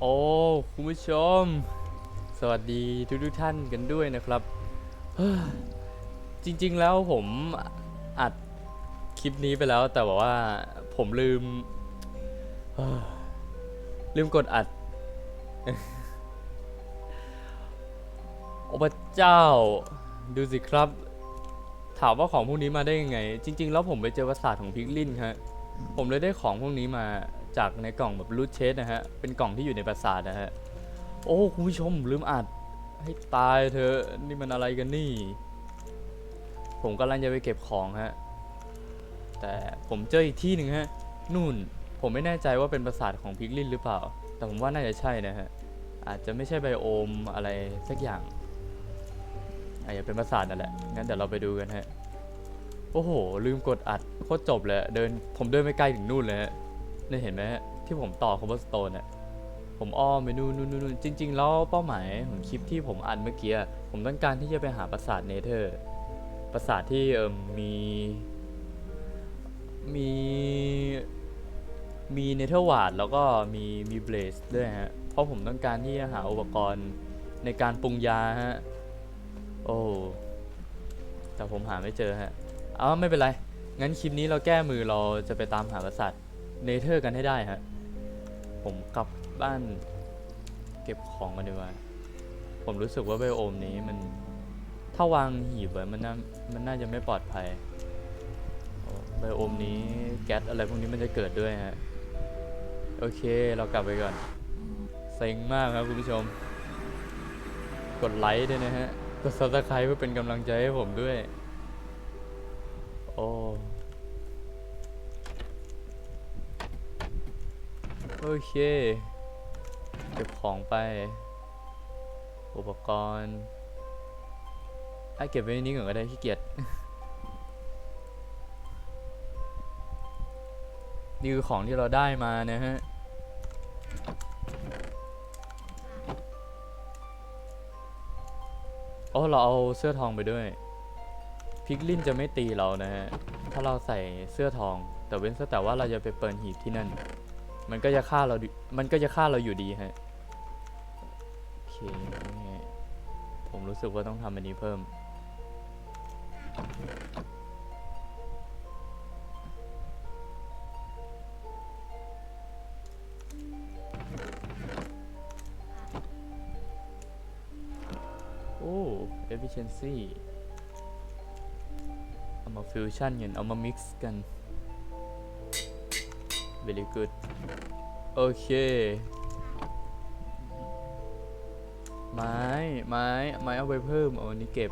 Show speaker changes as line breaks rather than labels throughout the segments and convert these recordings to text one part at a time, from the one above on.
โอ้คุณผู้ชม สวัสดีทุกทุกท่านกันด้วยนะครับ จริงๆแล้วผมอัดคลิปนี้ไปแล้วแต่บอกว่าผมลืม ลืมกดอัด โอ้พระเจ้า ดูสิครับ ถามว่าของพวกนี้มาได้ยังไง จริง ๆ แล้วผมไปเจอปราสาทของพิกลินฮะผมเลยได้ของพวกนี้มา จากในกล่องแบบรูทเชสนะฮะ เป็นกล่องที่อยู่ในปราสาทนะฮะ โอ้คุณผู้ชมลืมอัด ให้ตายเธอะนี่มันอะไรกันนี่ ผมกำลังจะไปเก็บของฮะ แต่ผมเจออีกที่หนึ่งฮะ นู่น ผมไม่แน่ใจว่าเป็นปราสาทของพิกลินหรือเปล่า แต่ผมว่าน่าจะใช่นะฮะ อาจจะไม่ใช่ไบโอมอะไรสักอย่างอาจจะเป็นปราสาทนั่นแหละ งั้นเดี๋ยวเราไปดูกันฮะ โอ้โห ลืมกดอัดโคตรจบเลย เดิน ผมเดินไปไกลถึงนู่นเลยฮะ นี่เห็นไหมฮะที่ผมต่อคอมเบอร์สโตนอะผมอ้อมไปนู่นนู่นนู่นจริง ๆ แล้วเป้าหมายของคลิปที่ผมอัดเมื่อกี้ผมต้องการที่จะไปหาปราสาทเนเธอร์ปราสาทที่เอิมมีมีมีเนเธอร์วาร์ดแล้วก็มีมีเบลสด้วยฮะ เพราะผมต้องการที่จะหาอุปกรณ์ในการปรุงยาฮะ โอ้แต่ผมหาไม่เจอฮะ เอาไม่เป็นไร งั้นคลิปนี้เราแก้มือเราจะไปตามหาปราสาท เนเธอร์กันให้ได้ฮะ ผมกลับบ้านเก็บของกันดีกว่า ผมรู้สึกว่าไบโอมนี้มัน ถ้าวางหีบไว้มันน่ามันน่าจะไม่ปลอดภัยโอ้ไบโอมนี้แก๊สอะไรพวกนี้มันจะเกิดด้วยฮะ โอเคเรากลับไปก่อนเซ็งมากครับคุณผู้ชม กดไลค์ด้วยนะฮะ กด subscribe เพื่อเป็นกำลังใจให้ผมด้วย โอ้ โอเค เก็บของไป อุปกรณ์ให้เก็บไว้นนี้ก่อนก็ได้ขี้เกียจนี่คือของที่เราได้มานะฮะ โอ้เราเอาเสื้อทองไปด้วย พิกลินจะไม่ตีเรานะฮะ ถ้าเราใส่เสื้อทอง แต่เว้นซะแต่ว่าเราจะไปเปิดหีบที่นั่น มันก็จะฆ่าเราดิมันก็จะฆ่าเราอยู่ดีฮะ โอเค ผมรู้สึกว่าต้องทำอันนี้เพิ่ม โอ้ efficiency เอามาฟิวชั่นกัน เอามา mix กัน very good โอเค ไม้ ไม้ ไม้เอาไปเพิ่ม เอาอันนี้เก็บ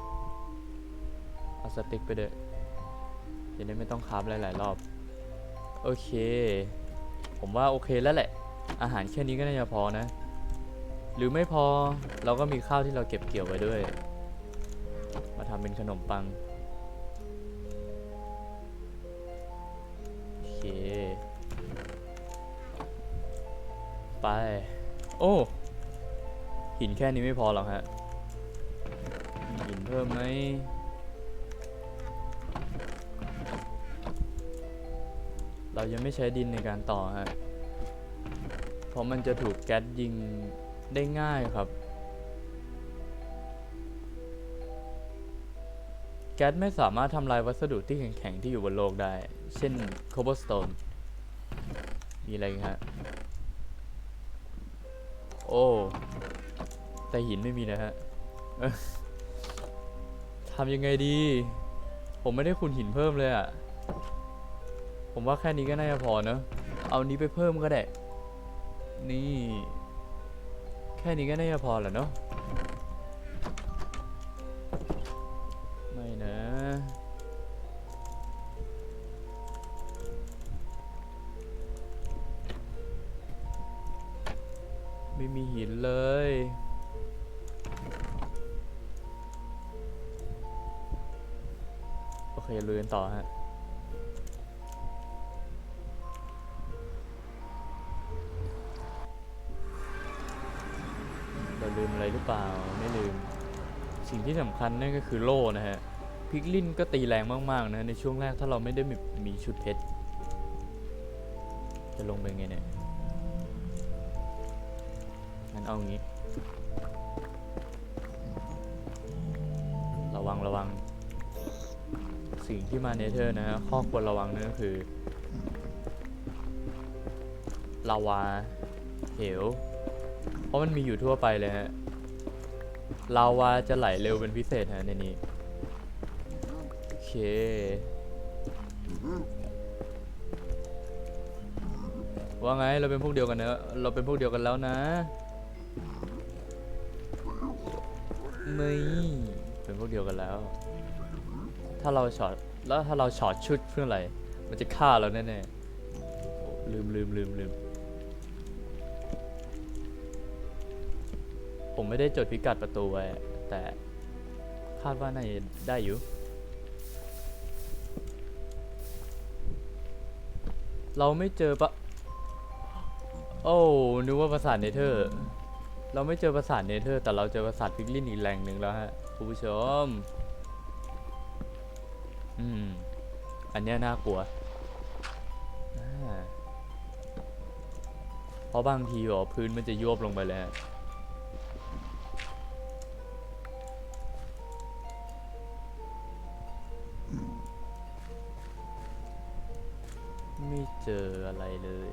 เอาสติ๊กไปเด้อจะได้ไม่ต้องคราฟหลาย ๆ รอบ โอเค ผมว่าโอเคแล้วแหละ อาหารแค่นี้ก็น่าจะพอนะ หรือไม่พอเราก็มีข้าวที่เราเก็บเกี่ยวไว้ด้วย มาทำเป็นขนมปังโอเค ไป โอ้ หินแค่นี้ไม่พอหรอกฮะมีหินเพิ่มไหมเรายังไม่ใช้ดินในการต่อฮะ เพราะมันจะถูกแก๊สยิงได้ง่ายครับ แก๊สไม่สามารถทำลายวัสดุที่แข็งๆที่อยู่บนโลกได้ เช่น cobblestone มีอะไรอีกฮะโอ้ แต่หินไม่มีนะฮะทำยังไงดี ผมไม่ได้ขุดหินเพิ่มเลยอะ่ะผมว่าแค่นี้ก็น่าจะพอเนอะเอานี้ไปเพิ่มก็ได้ นี่ แค่นี้ก็น่าจะพอแหละเนาะไม่นะ กันต่อฮะเราลืมอะไรหรือเปล่าไม่ลืม สิ่งที่สำคัญนั่นก็คือโล่นะฮะพิกลินก็ตีแรงมาก ๆ นะ ในช่วงแรกถ้าเราไม่ได้มีมชุดเพชร จะลงไปไงเนี่ยงั้นเอางี้ ระวังระวัง สิ่งที่มาเนเธอร์นะฮะข้อควรระวังนั่นก็คือลาวาเหว เพราะมันมีอยู่ทั่วไปเลยฮะลาวาจะไหลเร็วเป็นพิเศษฮะในนี้ โอเค ว่าไงเราเป็นพวกเดียวกันเนอะเราเป็นพวกเดียวกันแล้วนะไม่เป็นพวกเดียวกันแล้ว ถ้าเราช็อตแล้วถ้าเราช็อตชุดเพื่ออะไร มันจะฆ่าเราแน่ๆลืมลืมลืมลืมผมไม่ได้จดพิกัดประตูไว้ แต่คาดว่าน่าจะได้อยู่ เราไม่เจอปะโอ้นึกว่าปราสาทเนเธอร์ เราไม่เจอปราสาทเนเธอร์ แต่เราเจอปราสาทพิกลินอีกแหล่งหนึ่งแล้วฮะคุณผู้ชม อืม อันเนี้ยน่ากลัวเพราะบางทีอ๋อพื้นมันจะยวบลงไปเลยฮะไม่เจออะไรเลย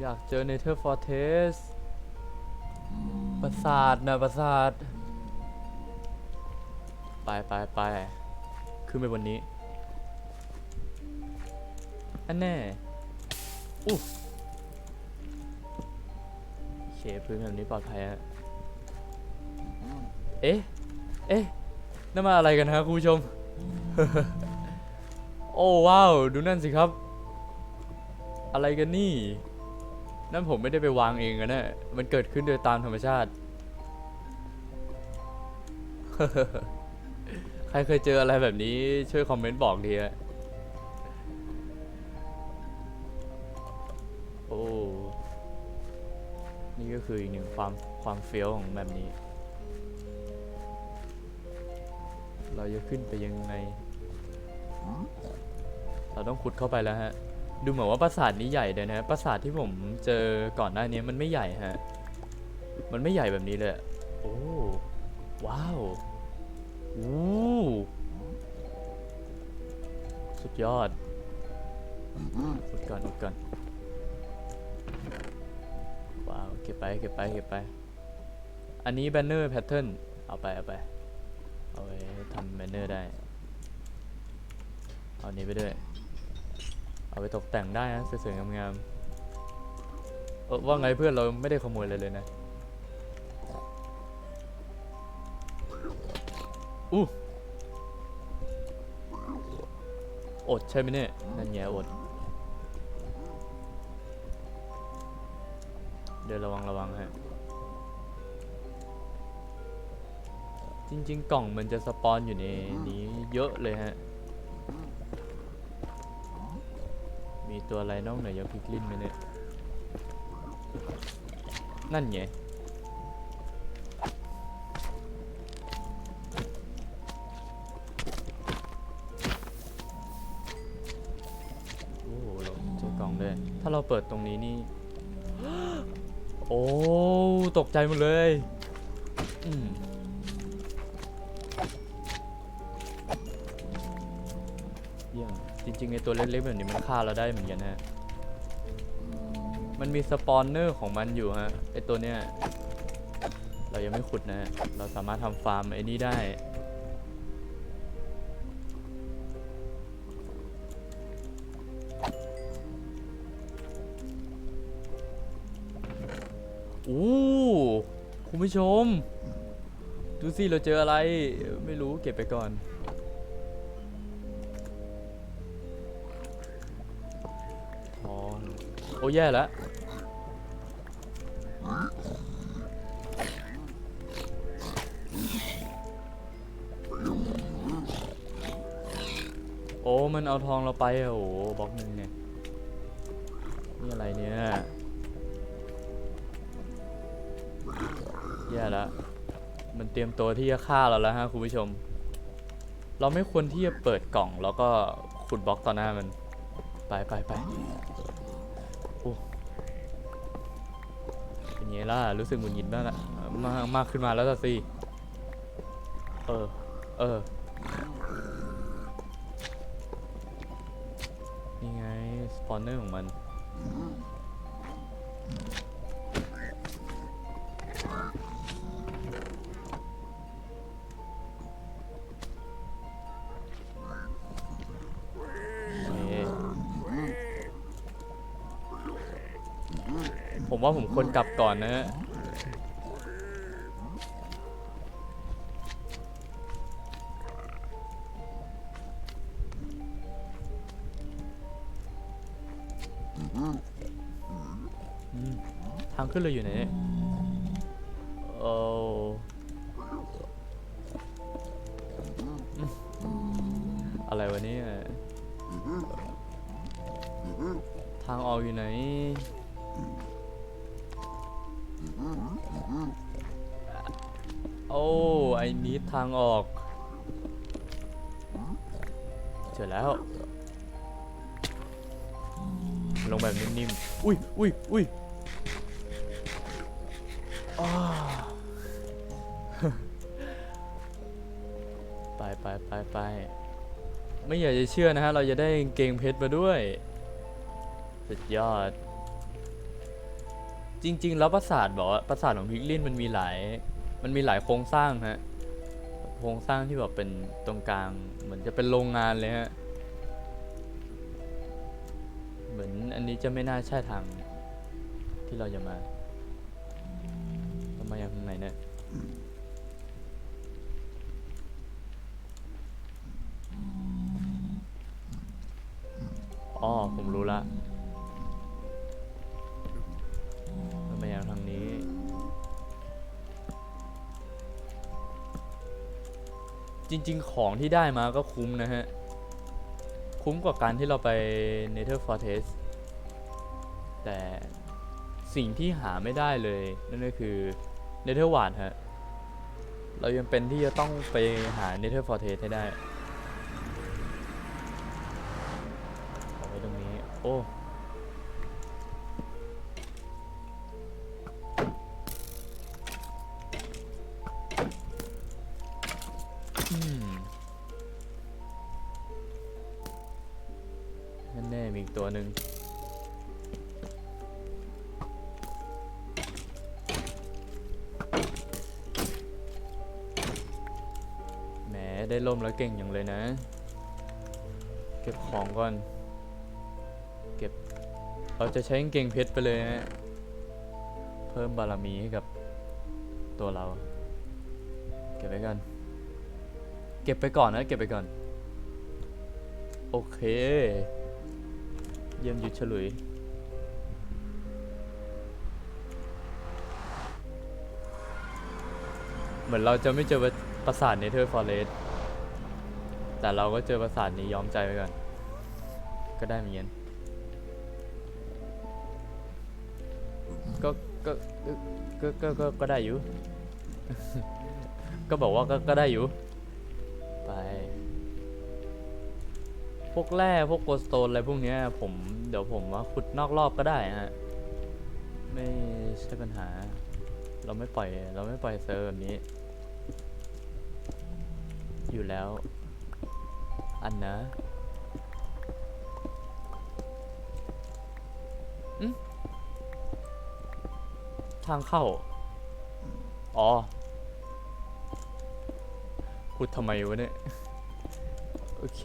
อยากเจอเนเธอร์ฟอร์เทส ปราสาทนะปราสาท ไปไปไปขึ้นไปบนนี้อันแน่อู้เคพื้นแบบนี้ปลอดภัยฮะเอ๊ะ เอ๊ะนั่นมาอะไรกันฮะคุณผู้ชม โอ้ว้าว ดูนั่นสิครับ อะไรกันนี่ นั่นผมไม่ได้ไปวางเองอะนะมันเกิดขึ้นโดยตามธรรมชาติ ใครเคยเจออะไรแบบนี้ช่วยคอมเมนต์บอกทีฮะโอ้ นี่ก็คืออีกหนึ่งความความเฟี้ยวของแบบนี้ เราจะขึ้นไปยังไง เราต้องขุดเข้าไปแล้วฮะ ดูเหมือนว่าปราสาทนี้ใหญ่เลยนะ ปราสาทที่ผมเจอก่อนหน้านี้มันไม่ใหญ่ฮะ มันไม่ใหญ่แบบนี้เลย โอ้ ว้าว อู้ ยอดอุดก่อนอุดก่อนว้าวเก็บไปเก็บไปเก็บไป อันนี้แบนเนอร์แพทเทิร์นเอาไปเอาไป เอาไว้ทำแบนเนอร์ได้ เอานี้ไปด้วย เอาไปตกแต่งได้นะสวยๆงามๆเออว่าไงเพื่อนเราไม่ได้ขโมยอะไรเลยนะอู้ อดใช่ไหมเนี่ย นั่นแง่อด เดี๋ยวระวังระวังฮะ จริง ๆ กล่องมันจะสปอนอยู่ในนี้เยอะเลยฮะ มีตัวอะไรนอกเหนือจากพิกลินไหมเนี่ย นั่นไง เปิดตรงนี้นี่ โอ้ ตกใจหมดเลยอืมเยี่ยมจริงๆไอตัวเล็กๆแบบนี้มันฆ่าเราได้เหมือนกันนะมันมีสปอนเนอร์ของมันอยู่ฮะไอตัวเนี้ย เรายังไม่ขุดนะ เราสามารถทำฟาร์มไอ้นี่ได้ คุณผู้ชม ดูสิเราเจออะไร ไม่รู้เก็บไปก่อนทอโอ้แย่แล้ว โอ้ มันเอาทองเราไปอะโอ้บล็อกหนึ่งเนี่ย นี่อะไรเนี่ย แย่แล้วมันเตรียมตัวที่จะฆ่าเราแล้วฮะคุณผู้ชม เราไม่ควรที่จะเปิดกล่องแล้วก็ขุดบล็อกต่อหน้ามัน ไปไปไปโอ้เงี้ยล่ะ รู้สึกหงุดหงิดบ้างละมากมากขึ้นมาแล้วสิ เออ เออ นี่ไง สปอนเนอร์ของมัน ว่าผมควรกลับก่อนนะฮะทางขึ้นเลยอยู่ไหน โอ้ไอ้นี้ทางออกเจอแล้ว ลงแบบนิ่มๆ อุ้ยอุ้ยอุ้ยอ้าไปไปไปไปไม่อยากจะเชื่อนะฮะ เราจะได้เกงเพชรมาด้วย สุดยอด จริง ๆ แล้วปราสาทบอกว่าปราสาทของพิกลินมันมีหลาย มันมีหลายโครงสร้างฮะ โครงสร้างที่แบบเป็นตรงกลาง เหมือนจะเป็นโรงงานเลยฮะ เหมือนอันนี้จะไม่น่าใช่ทางที่เราจะมาเรามาอย่างทางไหนเนี่ยอ๋อผมรู้ละ จริง ๆ ของที่ได้มาก็คุ้มนะฮะ คุ้มกว่าการที่เราไป Nether Fortress แต่สิ่งที่หาไม่ได้เลย นั่นก็คือ Nether Wart ฮะ เรายังเป็นที่จะต้องไปหา Nether Fortress ให้ได้เอาไว้ตรงนี้ โอ้ ได้ล่มแล้วเก่งอย่างเลยนะ เก็บของก่อน เก็บ เราจะใช้เก่งเพชรไปเลยนะ เพิ่มบารมีให้กับตัวเรา เก็บไว้กันเก็บไปก่อนนะ เก็บไปก่อน โอเค เยี่ยมยุดฉลุยเหมือนเราจะไม่เจอปราสาทเนเธอร์ฟอเรสต์ แต่เราก็เจอปราสาทนี้ยอมใจไว้ก่อน ก็ได้เหมือนกันก็ก็ก็ก็ก็ก็ได้อยู่ ก็บอกว่าก็ก็ได้อยู่ ไป พวกแร่พวกโกลสโตนอะไรพวกเนี้ย ผมเดี๋ยวผมว่าขุดนอกรอบก็ได้ฮะ ไม่ใช่ปัญหา เราไม่ปล่อย เราไม่ปล่อยเซิร์แบบนี้ อยู่แล้ว อันนะอืมทางเข้า อ๋อขุดทำไมวะเนี่ย โอเค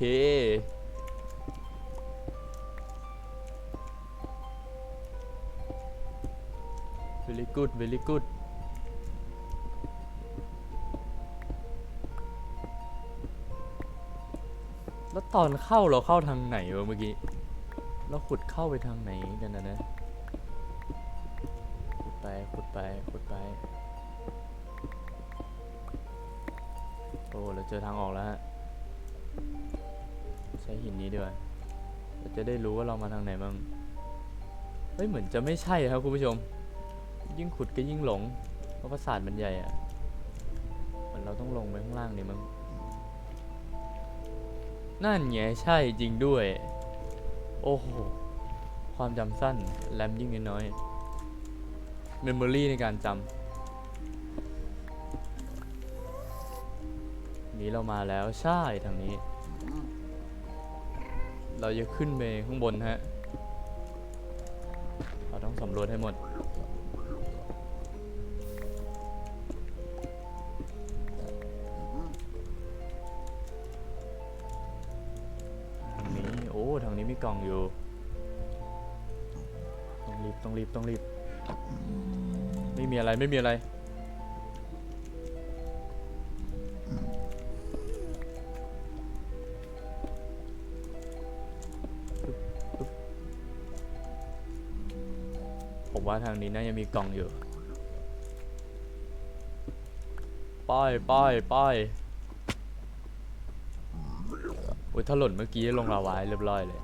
very good very good ตอนเข้าเราเข้าทางไหนวะเมื่อกี้ เราขุดเข้าไปทางไหนกันนะนะขุดไปขุดไปขุดไป โอ้เราเจอทางออกแล้วฮะ ใช้หินนี้ด้วยเราจะได้รู้ว่าเรามาทางไหนบ้าง เฮ้ยเหมือนจะไม่ใช่ครับคุณผู้ชม ยิ่งขุดก็ยิ่งหลง เพราะปราสาทมันใหญ่อะเหมือนเราต้องลงไปข้างล่างนี่มั้ง นั่นไงใช่จริงด้วย โอ้โห ความจำสั้น แรมยิ่งน้อยเมมโมรีในการจำนี้เรามาแล้วใช่ทางนี้ เราจะขึ้นไปข้างบนฮะ เราต้องสำรวจให้หมด กล่องอยู่ ต้องรีบต้องรีบต้องรีบ ไม่มีอะไรไม่มีอะไร ผมว่าทางนี้น่าจะมีกล่องอยู่ ป้ายป้ายป้ายโอ้ยถ้าหล่นเมื่อกี้ลงลาวาให้เรียบร้อยเลย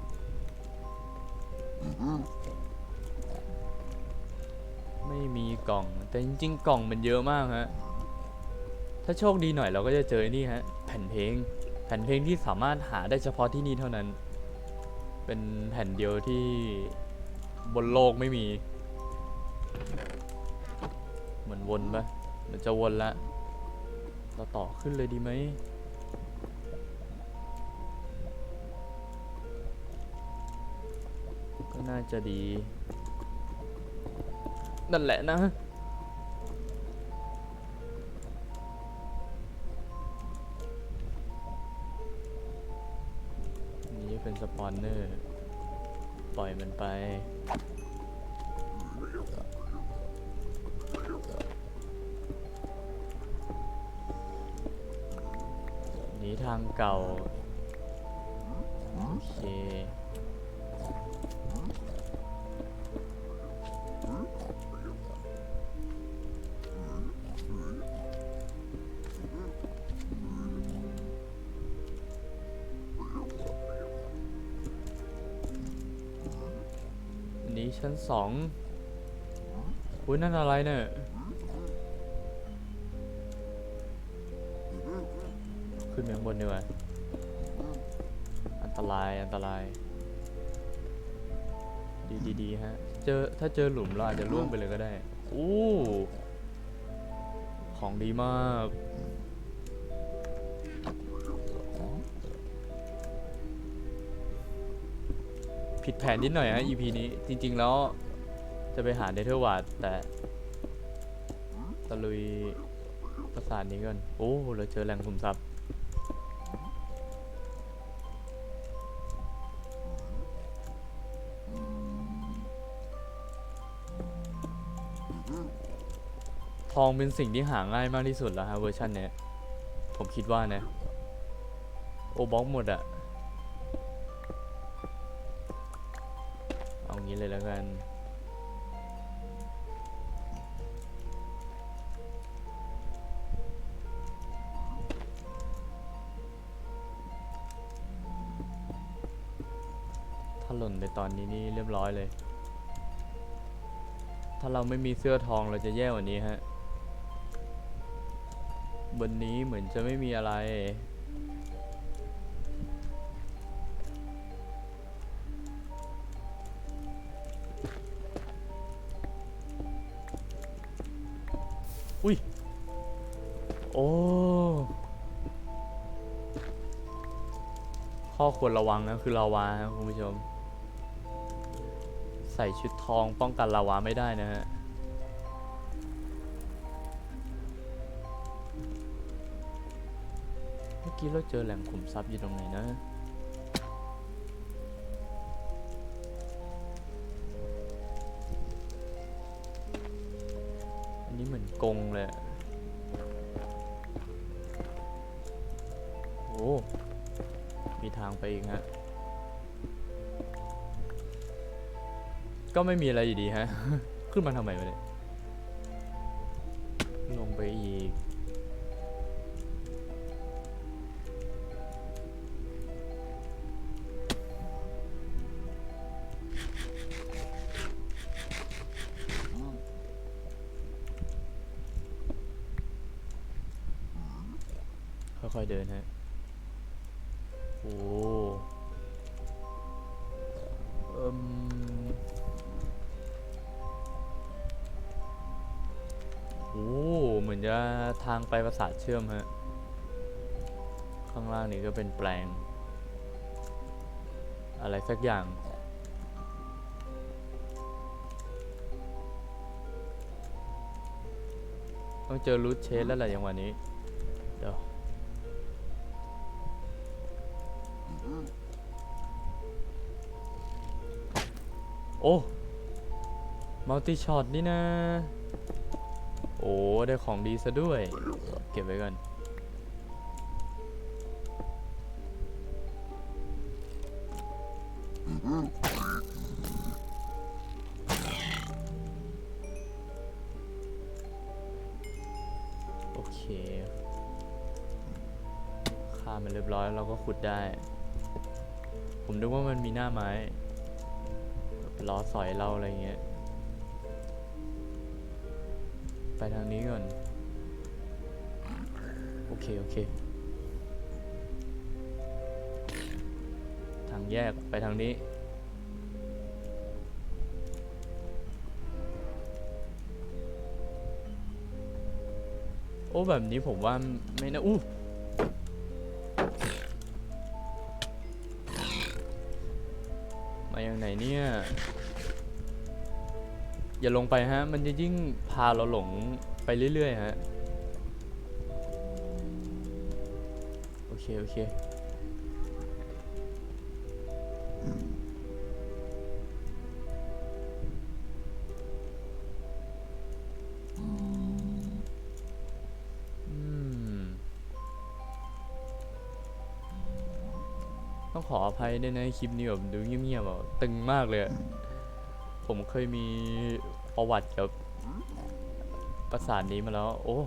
ไม่มีกล่อง แต่จริงๆ กล่องมันเยอะมากฮะ ถ้าโชคดีหน่อยเราก็จะเจอนี่ฮะ แผ่นเพลง แผ่นเพลงที่สามารถหาได้เฉพาะที่นี่เท่านั้น เป็นแผ่นเดียวที่บนโลกไม่มี เหมือนวนปะเหมันจะวนละ เราต่อขึ้นเลยดีไหม ก็น่าจะดี นั่นแหละนะ นี่เป็นสปอนเนอร์ ปล่อยมันไปนี้ทางเก่า โอเค ชั้นสองอุ้ยนั่นอะไรเนี่ยขึ้นไปข้างบนดีกว่าอันตรายอันตราย ดีดีดีฮะ เจอถ้าเจอหลุมเราอาจจะล่วงไปเลยก็ได้ อู้ ของดีมาก ผิดแผนนิดหน่อยฮะ EP นี้จริง ๆ แล้วจะไปหาเนเธอร์วาดแต่ตะลุยปราสาทนี้ก่อน โอ้ เราเจอแหล่งขุมทรัพย์ทองเป็นสิ่งที่หาง่ายมากที่สุดแล้วฮะเวอร์ชันเนี้ยผมคิดว่านะ โอบล็อกหมดอะ นี้นี่เรียบร้อยเลย ถ้าเราไม่มีเสื้อทองเราจะแย่กว่านี้ฮะบนนี้เหมือนจะไม่มีอะไร อุ้ย โอ้ ข้อควรระวังนะคือลาวาครับคุณผู้ชม ใส่ชุดทองป้องกันลาวาไม่ได้นะฮะ เมื่อกี้เราเจอแหล่งขุมทรัพย์อยู่ตรงไหนนะ อันนี้เหมือนกรงเลยอะโอ้ มีทางไปอีกฮะ ก็ไม่มีอะไรอยู่ดีฮะ ขึ้นมาทำไมวะเนี่ย ลงไปอีก ค่อยๆเดินฮะ โอ้างไปปราสาทเชื่อมฮะ ข้างล่างนี้ก็เป็นแปลง อะไรสักอย่าง ต้องเจอรูทเชสแล้วแหละอย่างวันนี้ เดี๋ยวโอ้ มัลติช็อตนี่นะ โอ้ได้ของดีซะด้วย เก็บไว้ก่อนโอเคฆ่ามันเรียบร้อยเราก็ขุดได้ ผมนึกว่ามันมีหน้าไม้ล้อสอยเราอะไรเงี้ย เค ทางแยกไปทางนี้ โอ้แบบนี้ผมว่าไม่นะอู้มาอย่างไหนเนี่ยอย่าลงไปฮะ มันจะยิ่งพาเราหลงไปเรื่อย ๆ ฮะ โอเคโอเคต้องขออภัยด้วยนะคลิปนี้แบบดูเงียบๆอะตึงมากเลย ผมเคยมีประวัติกับปราสาทนี้มาแล้ว โอ้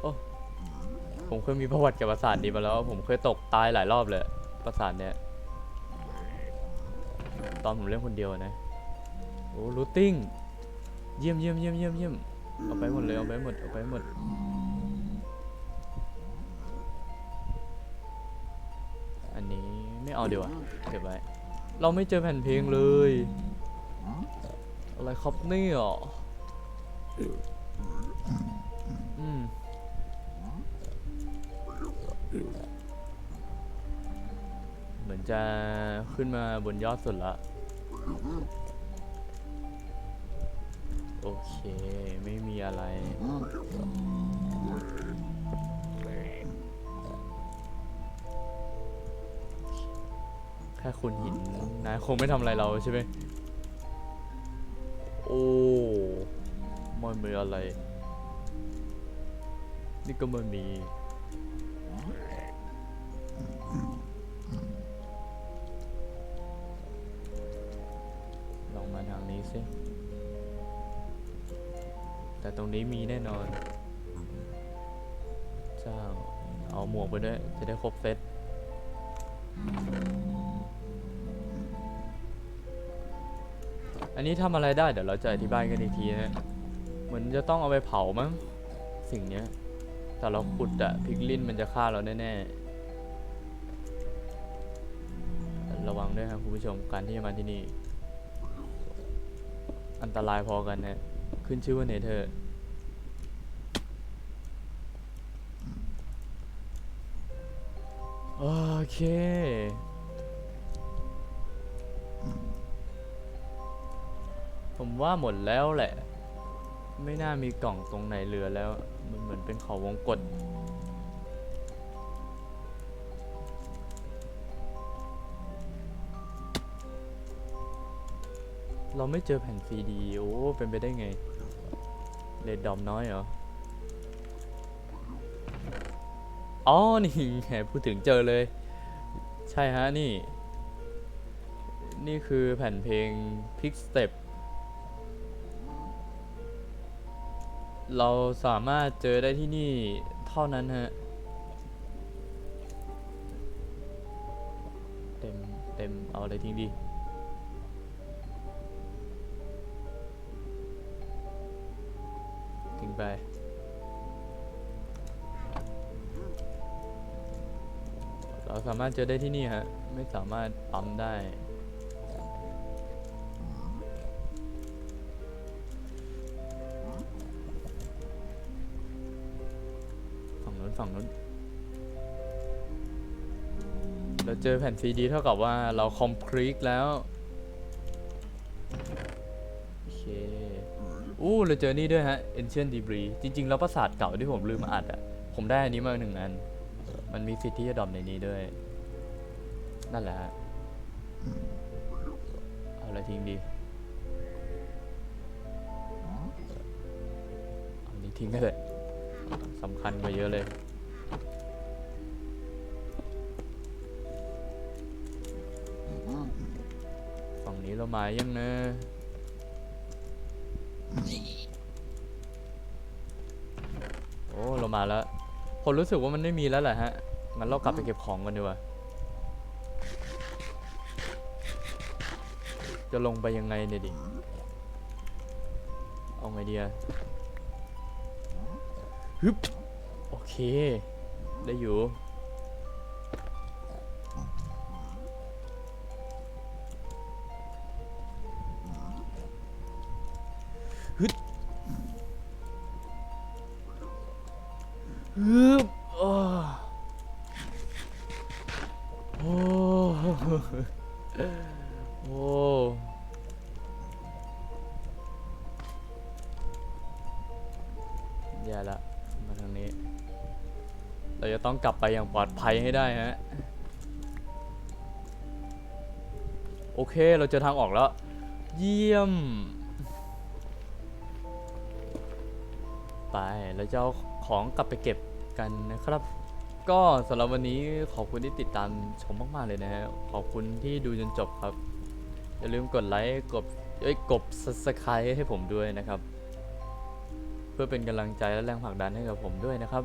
โอ้ ผมเคยมีประวัติกับปราสาทนี้มาแล้ว ผมเคยตกตายหลายรอบเลย ปราสาทเนี้ย ตอนผมเล่นคนเดียวนะ โอ้รูติ้ง เยี่ยมเยี่ยมเยี่ยมเยี่ยมเยี่ยมเอาไปหมดเลย เอาไปหมด เอาไปหมด อันนี้ไม่เอาเดีกว่าเก็บไว้ เราไม่เจอแผ่นเพลงเลย อะไรครับเนี่ย จะขึ้นมาบนยอดสุดละ โอเค ไม่มีอะไร แค่คุณหินนายคงไม่ทำอะไรเราใช่ไหม โอ้ไม่มีอะไร นี่ก็ไม่มี สิ แต่ตรงนี้มีแน่นอน เจ้า เอาหมวกไปด้วย จะได้ครบเซตอันนี้ทำอะไรได้ เดี๋ยวเราจะอธิบายกันอีกทีนะเหมือนจะต้องเอาไปเผามั้ง สิ่งเนี้ย แต่เราขุดอะพิกลินมันจะฆ่าเราแน่ๆ ระวังด้วยครับคุณผู้ชมการที่จะมาที่นี่ อันตรายพอกันนะขึ้นชื่อว่าเนเธอร์โอเคผมว่าหมดแล้วแหละ ไม่น่ามีกล่องตรงไหนเหลือแล้ว มันเหมือนเป็นเขาวงกต เราไม่เจอแผ่นซีดี โอ้ เป็นไปได้ไงเลดดอมน้อยเหรอ อ๋อ นี่แหมพูดถึงเจอเลย ใช่ฮะ นี่ นี่คือแผ่นเพลง Pick Step เราสามารถเจอได้ที่นี่เท่านั้นฮะ เต็ม เต็ม เอาอะไรทิ้งดีาสามารถเจอได้ที่นี่ฮะไม่สามารถปั๊มได้โฝั่งนู้นเราเจอแผ่นซีดีเท่ากับว่าเราคอมพลีทแล้วโอเคอู้เราเจอนี่ด้วยฮะ Ancient Debris จริง ๆ แล้วปราสาทเก่าที่ผมลืมมาอัดอะผมได้อันนี้มาหนึ่งอัน มันมีสิทธิ์ที่จะดรอปในนี้ด้วย นั่นแหละฮะเอาอะไรทิ้งดีเอานี้ทิ้งได้เลยสำคัญกว่าเยอะเลยฝั่งนี้เรามายังนะโอ้เรามาแล้วผมรู้สึกว่ามันไม่มีแล้วแหละฮะ งั้นเรากลับไปเก็บของกันดีกว่า จะลงไปยังไงเนี่ยดิ เอาไงดีอะฮึบโอเค ได้อยู่ ฮึดฮึบโอ้โอ้ จะต้องกลับไปอย่างปลอดภัยให้ได้ฮะ โอเคเราเจอทางออกแล้ว เยี่ยม ไปเราจะเอาของกลับไปเก็บกันนะครับ ก็สำหรับวันนี้ขอบคุณที่ติดตามชมมาก ๆ เลยนะฮะ ขอบคุณที่ดูจนจบครับ อย่าลืมกดไลค์กดเอ้ยกด subscribe ให้ผมด้วยนะครับ เพื่อเป็นกำลังใจและแรงผลักดันให้กับผมด้วยนะครับ